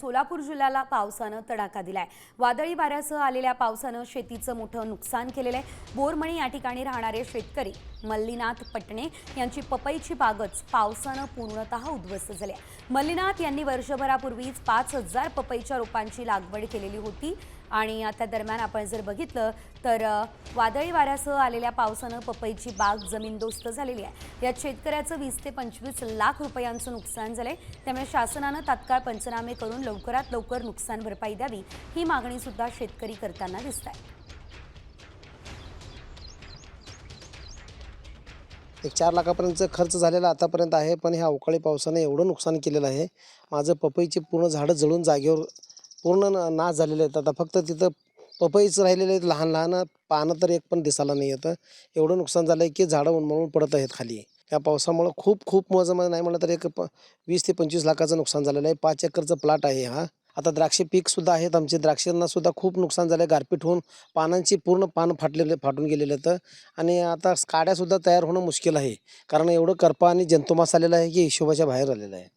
सोलापूर जिल्ह्याला पावसानं तडाखा दिलाय वादळी वाऱ्यासह आलेल्या पावसानं शेतीचं मोठं नुकसान केलेलं आहे बोरमणी या ठिकाणी राहणारे शेतकरी मल्लीनाथ पटणे यांची पपईची बागच पावसानं पूर्णतः उद्ध्वस्त झाली आहे. मल्लीनाथ यांनी वर्षभरापूर्वीच पाच हजार पपईच्या रोपांची लागवड केलेली होती आणि त्या दरम्यान आपण जर बघितलं तर वादळी वाऱ्यासह आलेल्या पावसानं पपईची बाग जमीनदोस्त झालेली आहे. यात शेतकऱ्याचं वीस ते पंचवीस लाख रुपयांचं नुकसान झालंय. त्यामुळे शासनानं तात्काळ पंचनामे करून लवकरात लवकर नुकसान भरपाई द्यावी ही मागणी सुद्धा शेतकरी करताना दिसत आहे एक चार लाखापर्यंतचा खर्च झालेला आतापर्यंत आहे पण ह्या अवकाळी पावसाने एवढं नुकसान केलेलं आहे. माझं पपईची पूर्ण झाडं जळून जागेवर पूर्ण नाश झालेले आहेत. आता फक्त तिथं पपईच राहिलेले आहेत. लहान लहान पानं तर एक पण दिसायला नाही येतं. एवढं नुकसान झालं आहे की झाडं उन्मळून पडत आहेत खाली. या पावसामुळं खूप खूप माझं नाही म्हणलं तर एक प वीस ते पंचवीस लाखाचं नुकसान झालेलं आहे. पाच एकरचं प्लॉट आहे हा. आता द्राक्षे पीकसुद्धा आहेत. आमचे द्राक्षांना सुद्धा खूप नुकसान झालं आहे गारपीट होऊन पानांची पूर्ण पानं फाटलेले फाटून गेलेले आहेत. आणि आता काड्यासुद्धा तयार होणं मुश्किल आहे. कारण एवढं करपा आणि जंतुमास आलेला आहे की हिशोबाच्या बाहेर आलेलं आहे.